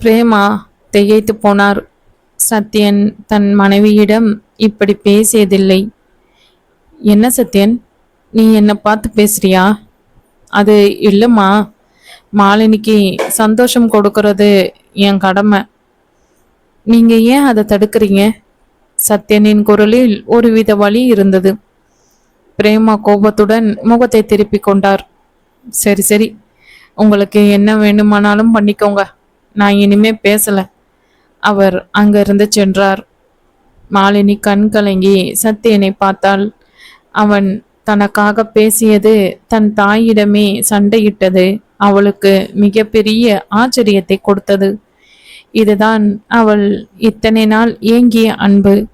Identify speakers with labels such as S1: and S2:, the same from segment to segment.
S1: பிரேமா திகைத்து போனார். சத்யன் தன் மனைவியிடம் இப்படி பேசியதில்லை. என்ன சத்யன்? நீ என்னை பார்த்து பேசுறியா? அது இல்லைம்மா. மாலினிக்கு சந்தோஷம் கொடுக்கறது என் கடமை. நீங்க ஏன் அதை தடுக்கிறீங்க? சத்யனின் குரலில் ஒருவித வலி இருந்தது. பிரேமா கோபத்துடன் முகத்தை திருப்பிக் கொண்டார். சரி சரி. உங்களுக்கு என்ன வேணுமானாலும் பண்ணிக்கோங்க. நான் இனிமே பேசல. அவர் அங்கிருந்து சென்றார். மாலினி கண் கலங்கி சத்தியனை பார்த்தாள். அவன் தனக்காக பேசியது தன் தாயிடமே சண்டையிட்டது. அவளுக்கு மிகப்பெரிய ஆச்சரியத்தை கொடுத்தது. இதுதான் அவள் இத்தனை நாள் ஏங்கிய அன்பு.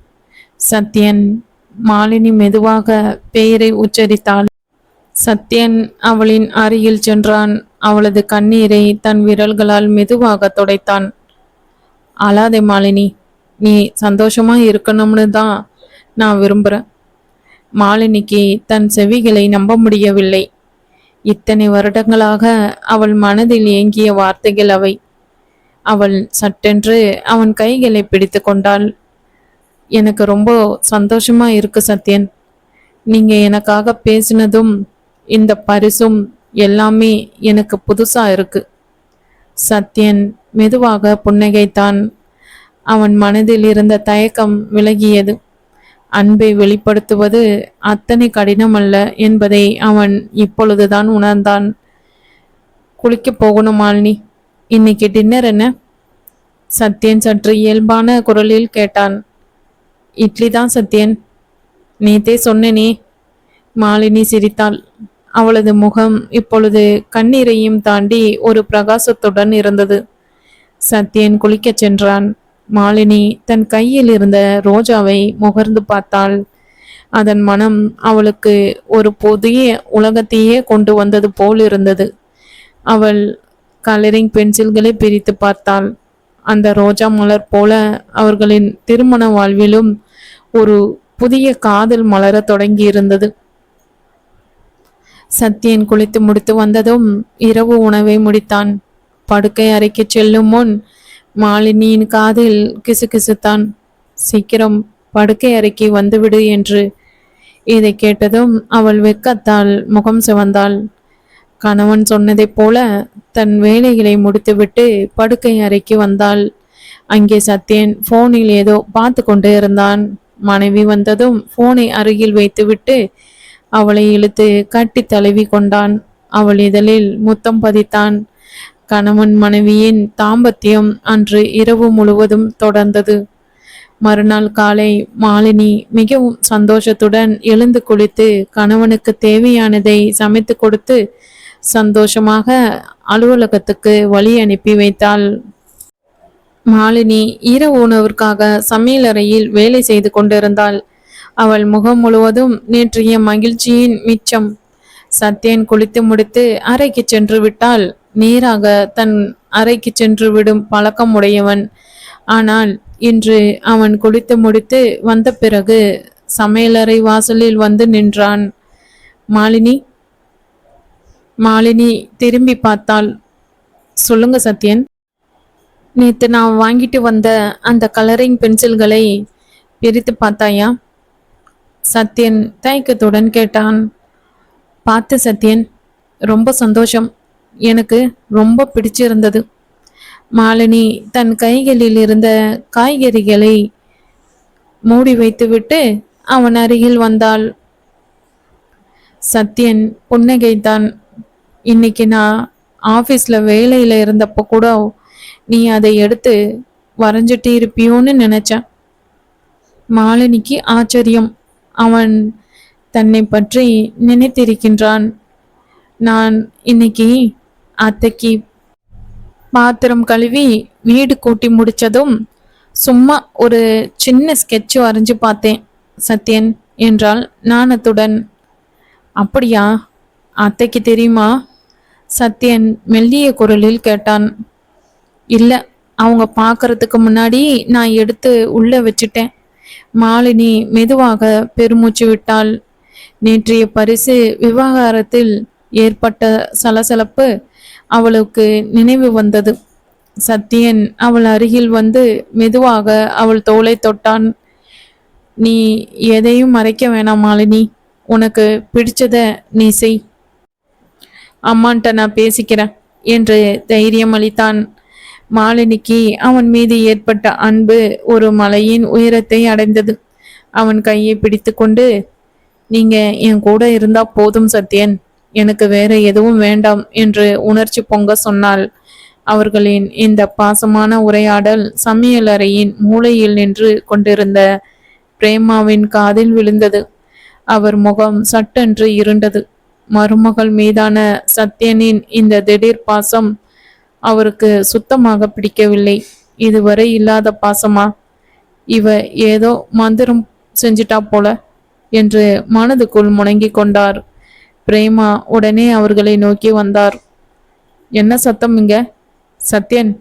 S1: சத்யன் மாலினி மெதுவாக பெயரை உச்சரித்தாள். சத்யன் அவளின் அருகில் சென்றான். அவளது கண்ணீரை தன் விரல்களால் மெதுவாக துடைத்தான். அழாதே மாலினி நீ சந்தோஷமா இருக்கணும்னு தான் நான் விரும்புகிறேன் மாலினிக்கு தன் செவிகளை நம்ப முடியவில்லை. இத்தனை வருடங்களாக அவள் மனதில் ஏங்கிய வார்த்தைகள் அவை. அவள் சட்டென்று அவன் கைகளை பிடித்து கொண்டாள். எனக்கு ரொம்ப சந்தோஷமா இருக்கு சத்யன். நீங்க எனக்காக பேசினதும் இந்த பரிசும் எல்லாமே எனக்கு புதுசா இருக்கு. சத்யன் மெதுவாக புன்னகைத்தான். அவன் மனதில் இருந்த தயக்கம் விலகியது. அன்பை வெளிப்படுத்துவது அத்தனை கடினம் அல்ல என்பதை அவன் இப்பொழுதுதான் உணர்ந்தான். குளிக்க போகணும் மாலினி. இன்னைக்கு டின்னர் என்ன? சத்யன் சற்று இயல்பான குரலில் கேட்டான். இட்லி தான் சத்யன். நேத்தே சொன்னனே. மாலினி சிரித்தாள். அவளது முகம் இப்பொழுது கண்ணீரையும் தாண்டி ஒரு பிரகாசத்துடன் இருந்தது. சத்யன் குளிக்கச் சென்றான். மாலினி தன் கையில் இருந்த ரோஜாவை முகர்ந்து பார்த்தாள். அதன் மனம் அவளுக்கு ஒரு புதிய உலகத்தையே கொண்டு வந்தது போல் இருந்தது. அவள் கலரிங் பென்சில்களை பிரித்து பார்த்தாள். அந்த ரோஜா மலர் போல அவர்களின் திருமண வாழ்விலும் ஒரு புதிய காதல் மலரத் தொடங்கி இருந்தது சத்யன் குளித்து முடித்து வந்ததும் இரவு உணவை முடித்தான். படுக்கை அறைக்கு செல்லும் முன் மாலினியின் காதில் கிசுகிசுத்தான். சீக்கிரம் படுக்கை அறைக்கு வந்துவிடு என்று இதை கேட்டதும் அவள் வெக்கத்தால் முகம் சிவந்தாள். கணவன் சொன்னதைப் போல தன் வேலைகளை முடித்துவிட்டு படுக்கை அறைக்கு வந்தாள். அங்கே சத்யன் ஃபோனில் ஏதோ பார்த்து கொண்டு இருந்தான். மனைவி வந்ததும் ஃபோனை அருகில் வைத்துவிட்டு அவளை இழுத்து கட்டி தழுவி கொண்டான். அவள் இதழில் முத்தம் பதித்தான். கணவன் மனைவியின் தாம்பத்தியம் அன்று இரவு முழுவதும் தொடர்ந்தது. மறுநாள் காலை மாலினி மிகவும் சந்தோஷத்துடன் எழுந்து குளித்து கணவனுக்கு தேவையானதை சமைத்து கொடுத்து சந்தோஷமாக அலுவலகத்துக்கு வழி அனுப்பி வைத்தாள். மாலினி இரவு உணவிற்காக சமையலறையில் வேலை செய்து கொண்டிருந்தாள். அவள் முகம் முழுவதும் நேற்றைய மகிழ்ச்சியின் மிச்சம். சத்யன் குளித்து முடித்து அறைக்கு சென்று விட்டால் நேராக தன் அறைக்கு சென்று விடும் பழக்கம் உடையவன் ஆனால் இன்று அவன் குளித்து முடித்து வந்த பிறகு சமையலறை வாசலில் வந்து நின்றான். மாலினி மாலினி திரும்பி பார்த்தாள். சொல்லுங்க சத்யன். நேற்று நான் வாங்கிட்டு வந்த அந்த கலரிங் பென்சில்களை பிரித்து பார்த்தாயா? சத்யன் தயக்கத்துடன் கேட்டான். பார்த்து சத்யன் ரொம்ப சந்தோஷம். எனக்கு ரொம்ப பிடிச்சிருந்தது. மாலினி தன் கைகளில் இருந்த காய்கறிகளை மூடி வைத்துவிட்டு அவன் அருகில் வந்தாள். சத்யன் புன்னகைத்தான். இன்னைக்கு நான் ஆஃபீஸில் வேலையில் இருந்தப்போ கூட நீ அதை எடுத்து வரைஞ்சிட்டு இருப்பியோன்னு நினச்சேன். மாலினிக்கு ஆச்சரியம். அவன் தன்னை பற்றி நினைத்திருக்கின்றான். நான் இன்னைக்கு அத்தைக்கு பாத்திரம் கழுவி வீடு கூட்டி முடிச்சதும் சும்மா ஒரு சின்ன ஸ்கெட்சு வரைஞ்சு பார்த்தேன் சத்யன் என்றாள் நாணத்துடன் அப்படியா? அத்தைக்கு தெரியுமா? சத்யன் மெல்லிய குரலில் கேட்டான். இல்லை அவங்க பார்க்கறதுக்கு முன்னாடி நான் எடுத்து உள்ளே வச்சுட்டேன். மாலினி மெதுவாக பெருமூச்சு விட்டாள். நேற்றைய பரிசு விவகாரத்தில் ஏற்பட்ட சலசலப்பு அவளுக்கு நினைவு வந்தது. சத்தியன் அவள் அருகில் வந்து மெதுவாக அவள் தோலை தொட்டான். நீ எதையும் மறைக்க வேணாம் மாலினி. உனக்கு பிடிச்சத நீ செய். அம்மான்ட்ட நான் பேசிக்கிறேன் என்று தைரியம் அளித்தான். மாலினிக்கு அவன் மீது ஏற்பட்ட அன்பு ஒரு மலையின் உயரத்தை அடைந்தது. அவன் கையை பிடித்துக்கொண்டு நீங்க என் கூட இருந்தா போதும் சத்யன். எனக்கு வேற எதுவும் வேண்டாம் என்று உணர்ச்சி பொங்க சொன்னாள். அவர்களின் இந்த பாசமான உரையாடல் சமையலறையின் மூலையில் நின்று கொண்டிருந்த பிரேமாவின் காதில் விழுந்தது. அவர் முகம் சட்டென்று இருண்டது. மருமகள் மீதான சத்யனின் இந்த திடீர் பாசம் அவருக்கு சுத்தமாக பிடிக்கவில்லை. இதுவரை இல்லாத பாசமா? இவ ஏதோ மந்திரம் செஞ்சிட்டா போல என்று மனதுக்குள் முணங்கி கொண்டார். பிரேமா உடனே அவர்களை நோக்கி வந்தார். என்ன சத்தம் இங்க? சத்யன்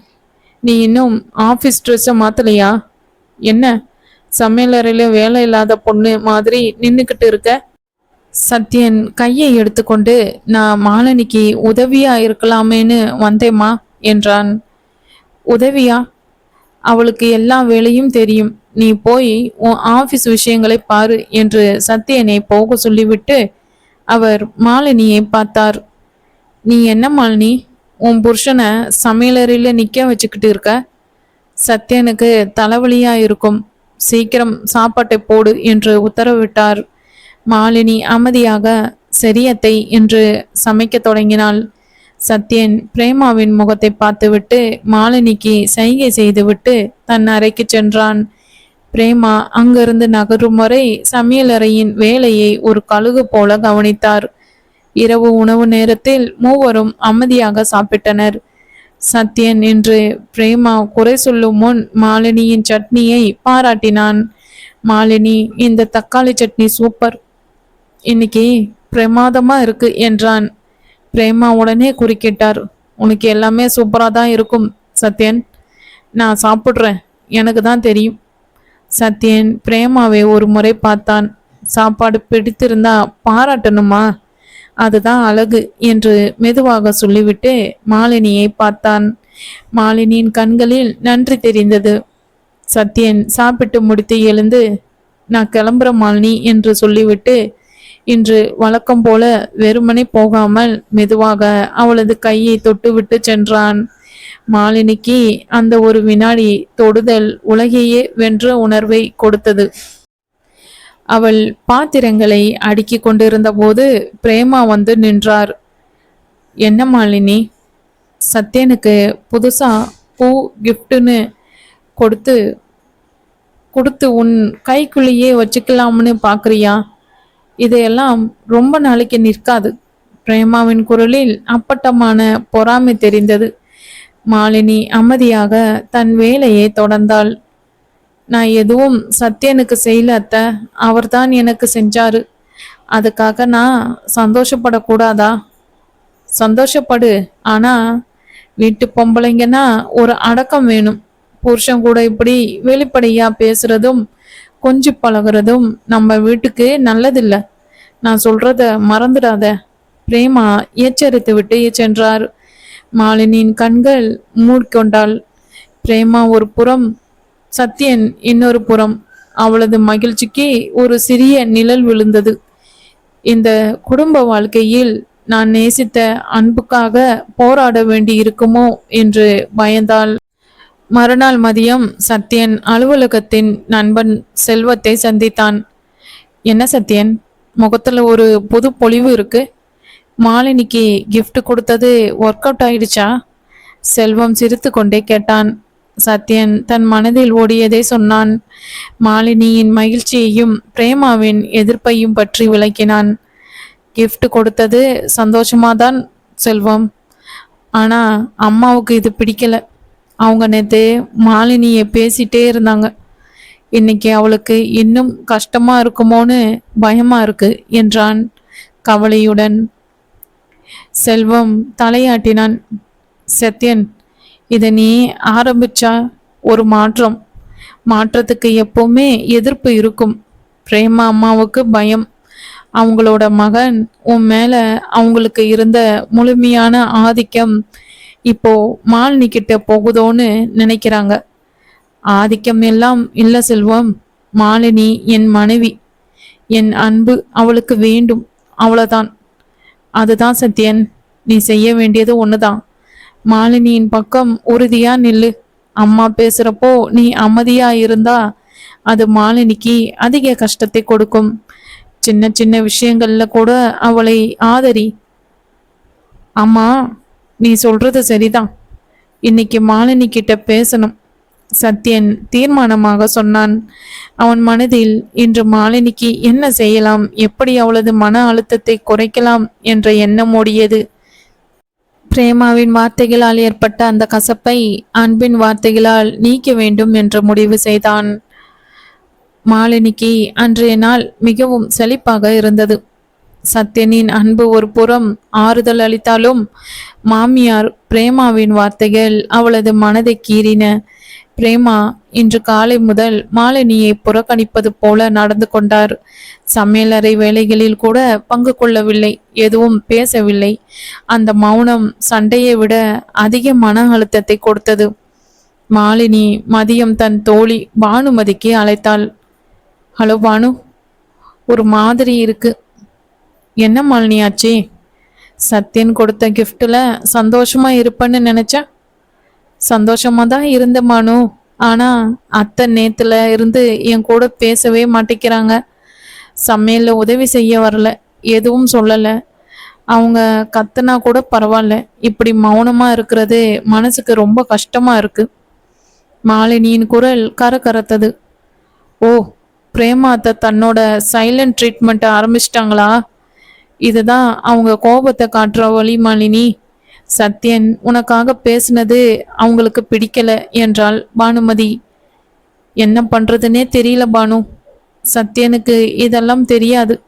S1: நீ இன்னும் ஆஃபீஸ் ட்ரெஸ்ஸை மாத்தலையா? என்ன? சமையலறையில வேலை இல்லாத பொண்ணு மாதிரி நின்றுக்கிட்டு இருக்க? சத்யன் கையை எடுத்துக்கொண்டு நான் மாலனிக்கு உதவியா இருக்கலாமேன்னு வந்தேம்மா. என்றான். உதவியா? அவளுக்கு எல்லா வேலையும் தெரியும். நீ போய் உன் ஆபீஸ் விஷயங்களை பாரு என்று சத்யனை போக சொல்லிவிட்டு அவர் மாலினியை பார்த்தார். நீ என்ன மாலினி? உன் புருஷனை சமையலறையில் நிற்க வச்சுக்கிட்டு இருக்க? சத்யனுக்கு தலைவலியாக இருக்கும். சீக்கிரம் சாப்பாட்டை போடு என்று உத்தரவிட்டார். மாலினி அமைதியாக சரியத்தை என்று சமைக்கத் தொடங்கினாள். சத்யன் பிரேமாவின் முகத்தை பார்த்துவிட்டு மாலினிக்கு சைகை செய்துவிட்டு தன் அறைக்கு சென்றான். பிரேமா அங்கிருந்து நகரும் வரை சமையலறையின் வேலையை ஒரு கழுகு போல கவனித்தார். இரவு உணவு நேரத்தில் மூவரும் அமைதியாக சாப்பிட்டனர். சத்யன் என்று பிரேமா குறை சொல்லும் முன் மாலினியின் சட்னியை பாராட்டினான். மாலினி இந்த தக்காளி சட்னி சூப்பர். இன்னைக்கு பிரமாதமா இருக்கு என்றான். பிரேமா உடனே குறுக்கிட்டார். உனக்கு எல்லாமே சூப்பராக தான் இருக்கும் சத்யன். நான் சாப்பிட்றேன். எனக்கு தான் தெரியும். சத்யன் பிரேமாவை ஒரு முறை பார்த்தான். சாப்பாடு பிடித்திருந்தா பாராட்டணுமா? அதுதான் அழகு என்று மெதுவாக சொல்லிவிட்டு மாலினியை பார்த்தான். மாலினியின் கண்களில் நன்றி தெரிந்தது. சத்யன் சாப்பிட்டு முடித்து எழுந்து நான் கிளம்புற மாலினி என்று சொல்லிவிட்டு இன்று வழக்கம் போல வெறுமனே போகாமல் மெதுவாக அவளது கையை தொட்டுவிட்டு சென்றான். மாலினிக்கு அந்த ஒரு வினாடி தொடுதல் உலகையே வென்ற உணர்வை கொடுத்தது. அவள் பாத்திரங்களை அடுக்கி கொண்டிருந்த போது பிரேமா வந்து நின்றார். என்ன மாலினி? சத்யனுக்கு புதுசா பூ கிஃப்ட்னு கொடுத்து கொடுத்து உன் கைக்குள்ளேயே வச்சுக்கலாம்னு பார்க்குறியா இதையெல்லாம் ரொம்ப நாளைக்கு நிற்காது. பிரேமாவின் குரலில் அப்பட்டமான பொறாமை தெரிந்தது. மாலினி அமைதியாக தன் வேலையை தொடர்ந்தாள். நான் எதுவும் சத்யனுக்கு செய்யல அத்த. அவர்தான் எனக்கு செஞ்சாரு. அதுக்காக நான் சந்தோஷப்படக்கூடாதா? சந்தோஷப்படு. ஆனா வீட்டு பொம்பளைங்கன்னா ஒரு அடக்கம் வேணும். புருஷன் கூட இப்படி வெளிப்படையா பேசுறதும் கொஞ்சி பழகுறதும் நம்ம வீட்டுக்கு நல்லதில்ல. நான் சொல்றத மறந்துடாத. பிரேமா எச்சரித்து விட்டு சென்றார். மாலினியின் கண்கள் மூடிக்கொண்டாள் பிரேமா ஒரு புறம் சத்யன் இன்னொரு புறம். அவளது மகிழ்ச்சிக்கு ஒரு சிறிய நிழல் விழுந்தது. இந்த குடும்ப வாழ்க்கையில் நான் நேசித்த அன்புக்காக போராட வேண்டி இருக்குமோ என்று பயந்தாள். மறுநாள் மதியம் சத்யன் அலுவலகத்தின் நண்பன் செல்வத்தை சந்தித்தான். என்ன சத்யன்? முகத்தில் ஒரு புது பொழிவு இருக்கு. மாலினிக்கு கிஃப்ட் கொடுத்தது ஒர்க் அவுட் ஆயிடுச்சா? செல்வம் சிரித்து கொண்டே கேட்டான். சத்யன் தன் மனதில் ஓடியதை சொன்னான். மாலினியின் மகிழ்ச்சியையும் பிரேமாவின் எதிர்ப்பையும் பற்றி விளக்கினான். கிஃப்ட் கொடுத்தது சந்தோஷமாதான் செல்வம். ஆனா அம்மாவுக்கு இது பிடிக்கல. அவங்க நேற்று மாலினியை பேசிட்டே இருந்தாங்க. இன்னைக்கு அவளுக்கு இன்னும் கஷ்டமா இருக்குமோன்னு பயமாக இருக்கு என்றான் கவலையுடன். செல்வம் தலையாட்டினான். சத்யன் இதை நீ ஆரம்பிச்சா ஒரு மாற்றம். மாற்றத்துக்கு எப்பவுமே எதிர்ப்பு இருக்கும். பிரேமா அம்மாவுக்கு பயம். அவங்களோட மகன் உன் மேலே அவங்களுக்கு இருந்த முழுமையான ஆதிக்கம் இப்போ மாலினி கிட்ட போகுதோன்னு நினைக்கிறாங்க. ஆதிக்கம் எல்லாம் இல்லை செல்வம் மாலினி என் மனைவி என் அன்பு அவளுக்கு வேண்டும் அவ்வளோதான் அதுதான் சத்யன் நீ செய்ய வேண்டியது ஒன்றுதான் மாலினியின் பக்கம் உறுதியா நில்லு. அம்மா பேசுறப்போ நீ அமைதியா இருந்தா அது மாலினிக்கு அதிக கஷ்டத்தை கொடுக்கும். சின்ன சின்ன விஷயங்கள்ல கூட அவளை ஆதரி. அம்மா நீ சொல்றது சரிதான். இன்னைக்கு மாலினி கிட்ட பேசணும். சத்யன் தீர்மானமாக சொன்னான். அவன் மனதில் இன்று மாலினிக்கு என்ன செய்யலாம்? எப்படி அவளது மன அழுத்தத்தை குறைக்கலாம் என்ற எண்ணம் ஓடியது. பிரேமாவின் வார்த்தைகளால் ஏற்பட்ட அந்த கசப்பை அன்பின் வார்த்தைகளால் நீக்க வேண்டும் என்று முடிவு செய்தான். மாலினிக்கு அன்றைய நாள் மிகவும் செழிப்பாக இருந்தது. சத்யனின் அன்பு ஒரு புறம் ஆறுதல் அளித்தாலும் மாமியார் பிரேமாவின் வார்த்தைகள் அவளது மனதை கீறின. பிரேமா இன்று காலை முதல் மாலினியை புறக்கணிப்பது போல நடந்து கொண்டார். சமையலறை வேலைகளில் கூட பங்கு கொள்ளவில்லை எதுவும் பேசவில்லை. அந்த மௌனம் சண்டையை விட அதிக மன அழுத்தத்தை கொடுத்தது. மாலினி மதியம் தன் தோழி பானுமதிக்கு அழைத்தாள். ஹலோ பானு ஒரு மாதிரி இருக்கு. என்ன மாலினியாச்சி? சத்யன் கொடுத்த கிஃப்டில் சந்தோஷமாக இருப்பேன்னு நினச்சேன் சந்தோஷமாக தான் இருந்த மானு. ஆனால் அத்தை நேத்தில் இருந்து என் கூட பேசவே மாட்டேங்கிறாங்க. சமையலில் உதவி செய்ய வரல. எதுவும் சொல்லலை. அவங்க கத்துனா கூட பரவாயில்ல. இப்படி மௌனமாக இருக்கிறது மனசுக்கு ரொம்ப கஷ்டமாக இருக்குது மாலினியின் குரல் கரகரத்தது. ஓ பிரேமா அத்தை தன்னோட சைலண்ட் ட்ரீட்மெண்ட்டை ஆரம்பிச்சிட்டாங்களா? இதுதான் அவங்க கோபத்தை காட்டுற வழி மாலினி. சத்யன் உனக்காக பேசுனது அவங்களுக்கு பிடிக்கல என்றாள் பானுமதி. என்ன பண்றதுனே தெரியல பானு. சத்யனுக்கு இதெல்லாம் தெரியாது.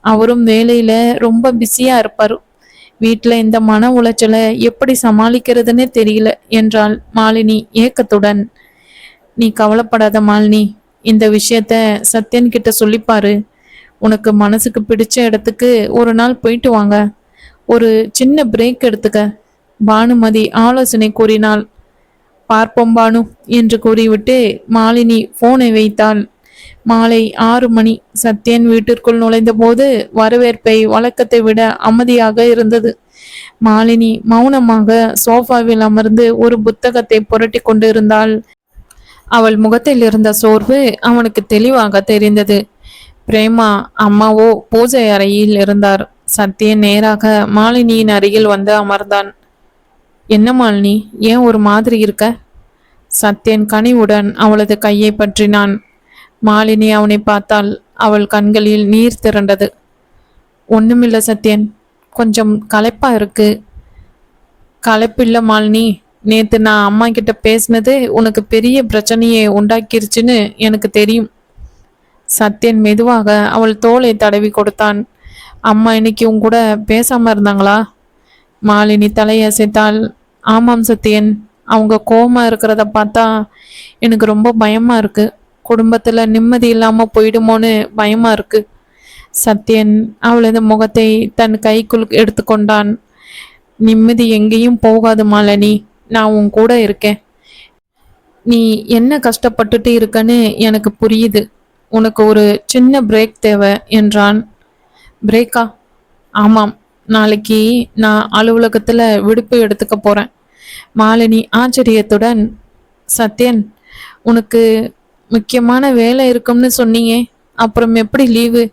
S1: அவரும் வேலையில ரொம்ப பிஸியா இருப்பார். வீட்டில் இந்த மன உளைச்சலை எப்படி சமாளிக்கிறதுனே தெரியல என்றாள் மாலினி ஏக்கத்துடன். நீ கவலைப்படாத மாலினி. இந்த விஷயத்த சத்யன் கிட்ட சொல்லிப்பாரு. உனக்கு மனசுக்கு பிடிச்ச இடத்துக்கு ஒரு நாள் போயிட்டு வாங்க. ஒரு சின்ன பிரேக் எடுத்துக்க. பானுமதி ஆலோசனை கூறினாள். பார்ப்போம் பானு என்று கூறிவிட்டு மாலினி போனை வைத்தாள். மாலை ஆறு மணி. சத்யன் வீட்டிற்குள் நுழைந்தபோது வரவேற்பை வழக்கத்தை விட அமைதியாக இருந்தது. மாலினி மௌனமாக சோஃபாவில் அமர்ந்து ஒரு புத்தகத்தை புரட்டி கொண்டிருந்தாள். அவள் முகத்தில் இருந்த சோர்வு அவனுக்கு தெளிவாக தெரிந்தது. பிரேமா அம்மாவோ பூஜை அறையில் இருந்தார். சத்யன் நேராக மாலினியின் அருகில் வந்து அமர்ந்தான். என்ன மாலினி ஏன் ஒரு மாதிரி இருக்க? சத்யன் கனிவுடன் அவளது கையை பற்றினான். மாலினி அவனை பார்த்தால் அவள் கண்களில் நீர் திரண்டது. ஒன்றுமில்லை சத்யன் கொஞ்சம் களைப்பா இருக்கு. களைப்பில்லை மாலினி நேற்று நான் அம்மா கிட்ட பேசினது உனக்கு பெரிய பிரச்சனையை உண்டாக்கிருச்சுன்னு எனக்கு தெரியும். சத்யன் மெதுவாக அவள் தோலை தடவி கொடுத்தான். அம்மா இன்னைக்கு உன் கூட பேசாம இருந்தாங்களா? மாலினி தலையசைத்தாள். ஆமாம் சத்யன் அவங்க கோமா இருக்கிறத பார்த்தா எனக்கு ரொம்ப பயமா இருக்கு. குடும்பத்துல நிம்மதி இல்லாம போயிடுமோன்னு பயமா இருக்கு. சத்யன் அவளது முகத்தை தன் கைக்குள் எடுத்துக்கொண்டான். நிம்மதி எங்கேயும் போகாது மாலினி நான் உன் கூட இருக்கேன். நீ என்ன கஷ்டப்பட்டுட்டு இருக்கன்னு எனக்கு புரியுது. உனக்கு ஒரு சின்ன பிரேக் தேவை என்றான். பிரேக்கா ஆமாம். நாளைக்கு நான் அலுவலகத்தில் விடுப்பு எடுத்துக்க போகிறேன் மாலினி ஆச்சரியத்துடன் சத்யன் உனக்கு முக்கியமான வேலை இருக்கும்னு சொன்னீங்க. அப்புறம் எப்படி லீவு?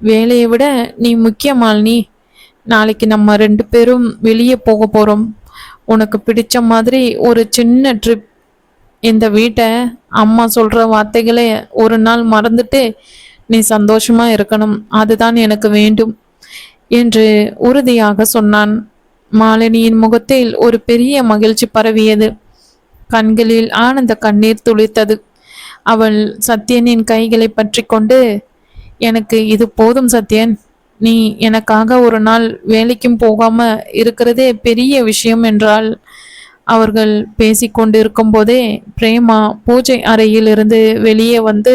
S1: வேலையை விட நீ முக்கிய மாலினி. நாளைக்கு நம்ம ரெண்டு பேரும் வெளியே போக போகிறோம் உனக்கு பிடிச்ச மாதிரி ஒரு சின்ன ட்ரிப் இந்த வீட்டை அம்மா சொல்கிற வார்த்தைகளை ஒரு நாள் மறந்துட்டு நீ சந்தோஷமாக இருக்கணும். அதுதான் எனக்கு வேண்டும் என்று உறுதியாக சொன்னான். மாலினியின் முகத்தில் ஒரு பெரிய மகிழ்ச்சி பரவியது. கண்களில் ஆனந்த கண்ணீர் துளித்தது அவள் சத்யனின் கைகளை பற்றி கொண்டு எனக்கு இது போதும் சத்யன். நீ எனக்காக ஒரு நாள் வேலைக்கும் போகாம இருக்கிறதே பெரிய விஷயம் என்றால் அவர்கள் பேசிக்கொண்டிருக்கும் போதே பிரேமா பூஜை அறையிலிருந்து வெளியே வந்து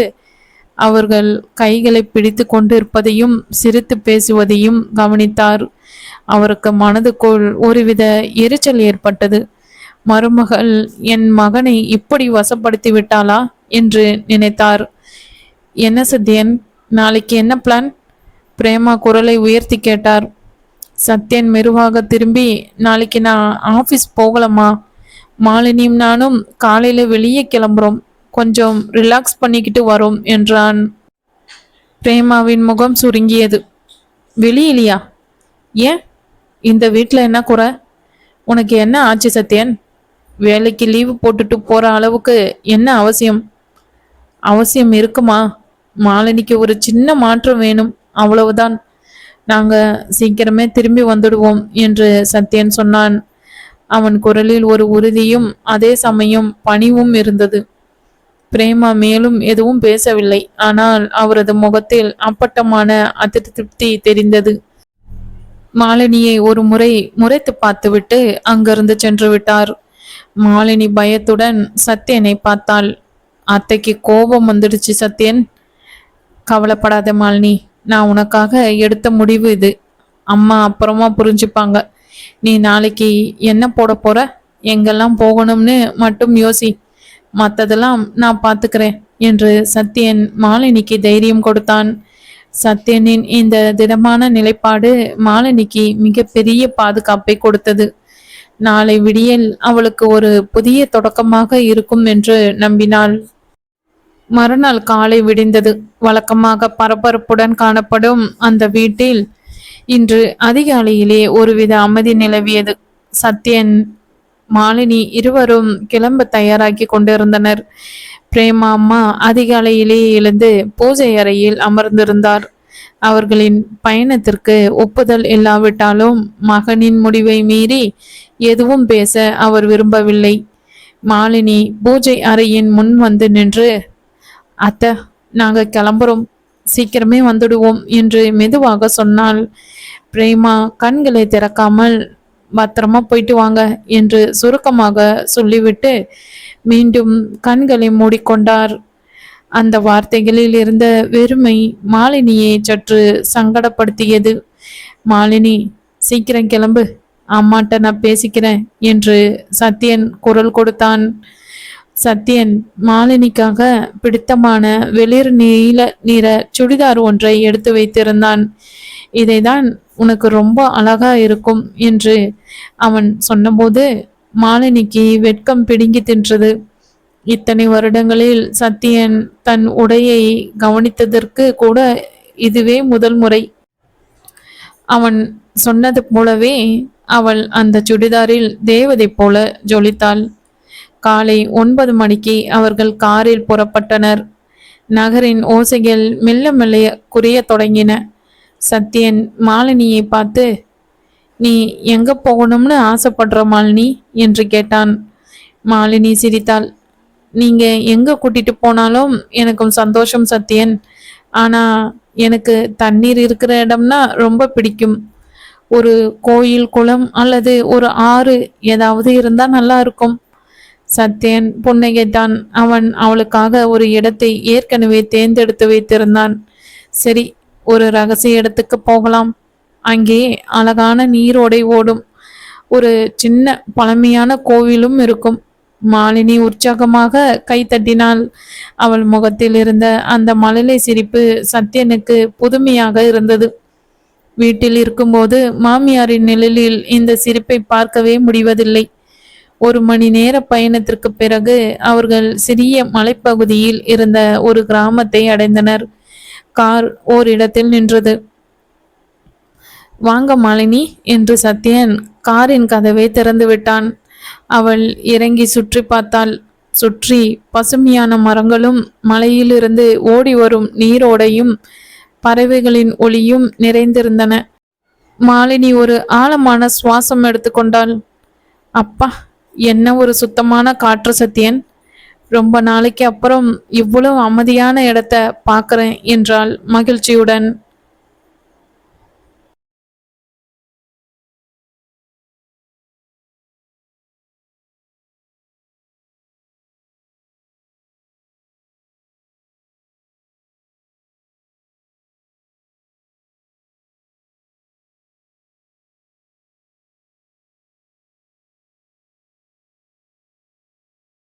S1: அவர்கள் கைகளை பிடித்து கொண்டிருப்பதையும் சிரித்து பேசுவதையும் கவனித்தார். அவருக்கு மனதுக்குள் ஒருவித எரிச்சல் ஏற்பட்டது. மருமகள் என் மகனை இப்படி வசப்படுத்தி விட்டாளா என்று நினைத்தார். என்ன சத்யன் நாளைக்கு என்ன பிளான் பிரேமா குரலை உயர்த்தி கேட்டார். சத்யன் மெருவாக திரும்பி நாளைக்கு நான் ஆஃபீஸ் போகலம்மா. மாலினியும் நானும் காலையில் வெளியே கிளம்புறோம். கொஞ்சம் ரிலாக்ஸ் பண்ணிக்கிட்டு வரோம் என்றான். பிரேமாவின் முகம் சுருங்கியது. வெளியிலையா? ஏன்? இந்த வீட்டில் என்ன குறை? உனக்கு என்ன ஆச்சு சத்யன்? வேலைக்கு லீவு போட்டுட்டு போகிற அளவுக்கு என்ன அவசியம்? அவசியம் இருக்குமா? மாலினிக்கு ஒரு சின்ன மாற்றம் வேணும். அவ்வளவுதான். நாங்கள் சீக்கிரமே திரும்பி வந்துடுவோம் என்று சத்யன் சொன்னான். அவன் குரலில் ஒரு உறுதியும் அதே சமயம் பணிவும் இருந்தது. பிரேமா மேலும் எதுவும் பேசவில்லை. ஆனால் அவரது முகத்தில் அப்பட்டமான அதிருப்தி தெரிந்தது. மாலினியை ஒரு முறை முறைத்து பார்த்துவிட்டு அங்கிருந்து சென்று விட்டார். மாலினி பயத்துடன் சத்யனை பார்த்தாள். அத்தைக்கு கோபம் வந்துடுச்சு சத்யன். கவலைப்படாத மாலினி. நான் உனக்காக எடுத்த முடிவு இது. அம்மா அப்புறமா புரிஞ்சுப்பாங்க. நீ நாளைக்கு என்ன போட போற? எங்கெல்லாம் போகணும்னு மட்டும் யோசி. மற்றதெல்லாம் நான் பார்த்துக்கிறேன் என்று சத்யன் மாலினிக்கு தைரியம் கொடுத்தான். சத்யனின் இந்த திடமான நிலைப்பாடு மாலினிக்கு மிகப்பெரிய பாதுகாப்பை கொடுத்தது. நாளை விடியல் அவளுக்கு ஒரு புதிய தொடக்கமாக இருக்கும் என்று நம்பினாள். மறுநாள் காலை விடிந்தது. வழக்கமாக பரபரப்புடன் காணப்படும் அந்த வீட்டில் இன்று அதிகாலையிலே ஒருவித அமைதி நிலவியது. சத்யன் மாலினி இருவரும் கிளம்ப தயாராகி கொண்டிருந்தனர். பிரேமா அம்மா அதிகாலையிலே எழுந்து பூஜை அறையில் அமர்ந்திருந்தார். அவர்களின் பயணத்திற்கு ஒப்புதல் இல்லாவிட்டாலும் மகனின் முடிவை மீறி எதுவும் பேச அவர் விரும்பவில்லை. மாலினி பூஜை அறையின் முன் வந்து நின்று அத்தை நாங்கள் கிளம்புறோம். சீக்கிரமே வந்துடுவோம் என்று மெதுவாக சொன்னால் பிரேமா கண்களை திறக்காமல் பத்திரமா போயிட்டு வாங்க என்று சுருக்கமாக சொல்லிவிட்டு மீண்டும் கண்களை மூடிக்கொண்டார். அந்த வார்த்தைகளில் இருந்த வெறுமை மாலினியை சற்று சங்கடப்படுத்தியது. மாலினி சீக்கிரம் கிளம்பு. அம்மாட்ட நான் பேசிக்கிறேன் என்று சத்யன் குரல் கொடுத்தான். சத்யன் மாலினிக்காக பிடித்தமான வெளிர் நீல நிற சுடிதார் ஒன்றை எடுத்து வைத்திருந்தான். இதைதான் உனக்கு ரொம்ப அழகா இருக்கும் என்று அவன் சொன்னபோது மாலினிக்கு வெட்கம் பிடுங்கி தின்றது. இத்தனை வருடங்களில் சத்யன் தன் உடையை கவனித்ததற்கு கூட இதுவே முதல் முறை. அவன் சொன்னது போலவே அவள் அந்த சுடிதாரில் தேவதை போல ஜொலித்தாள். காலை ஒன்பது மணிக்கு அவர்கள் காரில் புறப்பட்டனர். நகரின் ஓசைகள் மெல்ல மெல்ல குறைய தொடங்கின. சத்யன் மாலினியை பார்த்து நீ எங்க போகணும்னு ஆசைப்படுற மாலினி? என்று கேட்டான். மாலினி சிரித்தாள். நீங்க எங்க கூட்டிட்டு போனாலும் எனக்கும் சந்தோஷம் சத்யன். ஆனா எனக்கு தண்ணீர் இருக்கிற இடம்னா ரொம்ப பிடிக்கும். ஒரு கோயில் குளம் அல்லது ஒரு ஆறு ஏதாவது இருந்தா நல்லா இருக்கும். சத்யன் புன்னகைத்தான். அவன் அவளுக்காக ஒரு இடத்தை ஏற்கனவே தேர்ந்தெடுத்து வைத்திருந்தான். சரி ஒரு ரகசிய இடத்துக்கு போகலாம். அங்கே அழகான நீரோடை ஓடும். ஒரு சின்ன பழமையான கோவிலும் இருக்கும். மாலினி உற்சாகமாக கைத்தட்டினாள் அவள் முகத்தில் இருந்த அந்த மழலை சிரிப்பு சத்யனுக்கு புதுமையாக இருந்தது. வீட்டில் இருக்கும்போது மாமியாரின் நிழலில் இந்த சிரிப்பை பார்க்கவே முடிவதில்லை. ஒரு மணி நேர பயணத்திற்கு பிறகு அவர்கள் சிறிய மலைப்பகுதியில் இருந்த ஒரு கிராமத்தை அடைந்தனர். கார் ஓரிடத்தில் நின்றது. வாங்க மாலினி என்று சத்யன் காரின் கதவை திறந்து விட்டான். அவள் இறங்கி சுற்றி பார்த்தாள். சுற்றி பசுமையான மரங்களும் மலையிலிருந்து ஓடி வரும் நீரோடையும் பறவைகளின் ஒளியும் நிறைந்திருந்தன. மாலினி ஒரு ஆழமான சுவாசம் எடுத்துக்கொண்டாள் அப்பா என்ன ஒரு சுத்தமான காற்று சத்தியன் ரொம்ப நாளைக்கு அப்புறம் இவ்வளவு அமைதியான இடத்த பார்க்குறேன் என்றால் மகிழ்ச்சியுடன்.